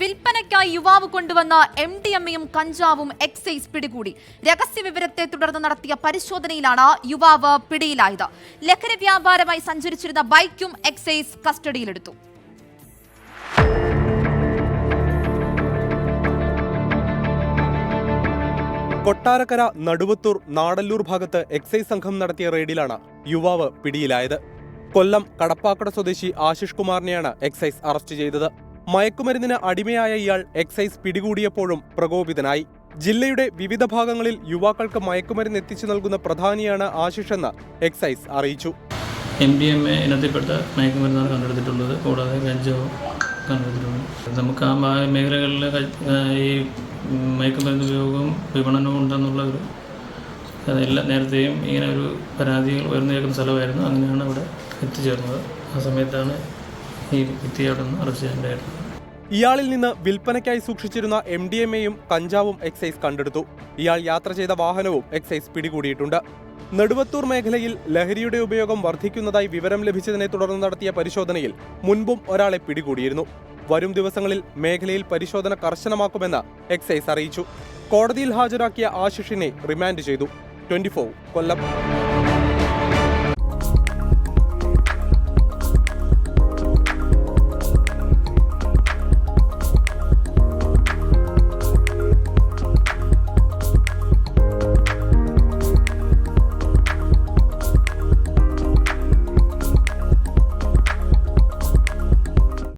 വിൽപ്പനയ്ക്കായി യുവാവ് കൊണ്ടുവന്ന M D എമ്മയും കഞ്ചാവും എക്സൈസ് പിടികൂടി. രഹസ്യ വിവരത്തെ തുടർന്ന് നടത്തിയ പരിശോധനയിലാണ് യുവാവ് പിടിയിലായത്. ലഹരി വ്യാപാരമായി സഞ്ചരിച്ചിരുന്ന ബൈക്കും എക്സൈസ് കസ്റ്റഡിയിലെടുത്തു. കൊട്ടാരക്കര നടുവത്തൂർ നാടല്ലൂർ ഭാഗത്ത് എക്സൈസ് സംഘം നടത്തിയ റെയ്ഡിലാണ് യുവാവ് പിടിയിലായത്. കൊല്ലം കടപ്പാക്കട സ്വദേശി ആശിഷ് കുമാറിനെയാണ് എക്സൈസ് അറസ്റ്റ് ചെയ്തത്. മയക്കുമരുന്നിന് അടിമയായ ഇയാൾ എക്സൈസ് പിടികൂടിയപ്പോഴും പ്രകോപിതനായി. ജില്ലയുടെ വിവിധ ഭാഗങ്ങളിൽ യുവാക്കൾക്ക് മയക്കുമരുന്ന് എത്തിച്ചു നൽകുന്ന പ്രധാനിയാണ് ആശിഷ് എന്ന് എക്സൈസ് അറിയിച്ചു. എം ഡി എം എ ഇനത്തിൽപ്പെട്ട മയക്കുമരുന്നാണ് കണ്ടെടുത്തിട്ടുള്ളത്. കൂടാതെ ഗഞ്ചോ കണ്ടെടുത്തിട്ടുണ്ട്. നമുക്ക് ആ മേഖലകളിൽ ഈ മയക്കുമരുന്ന് ഉപയോഗവും വിപണനവും ഉണ്ടെന്നുള്ള ഒരു എല്ലാ നേരത്തെയും ഇങ്ങനെ ഒരു പരാതികൾ ഉയർന്നു കേൾക്കുന്ന സ്ഥലമായിരുന്നു. അങ്ങനെയാണ് അവിടെ എത്തിച്ചേർന്നത്. ആ സമയത്താണ് ഇയാളിൽ നിന്ന് വിൽപ്പനയ്ക്കായി സൂക്ഷിച്ചിരുന്ന എം ഡി എം എയും കഞ്ചാവും എക്സൈസ് കണ്ടെടുത്തു. ഇയാൾ യാത്ര ചെയ്ത വാഹനവും എക്സൈസ് പിടികൂടിയിട്ടുണ്ട്. നെടുവത്തൂർ മേഖലയിൽ ലഹരിയുടെ ഉപയോഗം വർദ്ധിക്കുന്നതായി വിവരം ലഭിച്ചതിനെ തുടർന്ന് നടത്തിയ പരിശോധനയിൽ മുൻപും ഒരാളെ പിടികൂടിയിരുന്നു. വരും ദിവസങ്ങളിൽ മേഖലയിൽ പരിശോധന കർശനമാക്കുമെന്ന് എക്സൈസ് അറിയിച്ചു. കോടതിയിൽ ഹാജരാക്കിയ ആശിഷിനെ റിമാൻഡ് ചെയ്തു. ട്വന്റി കൊല്ലം.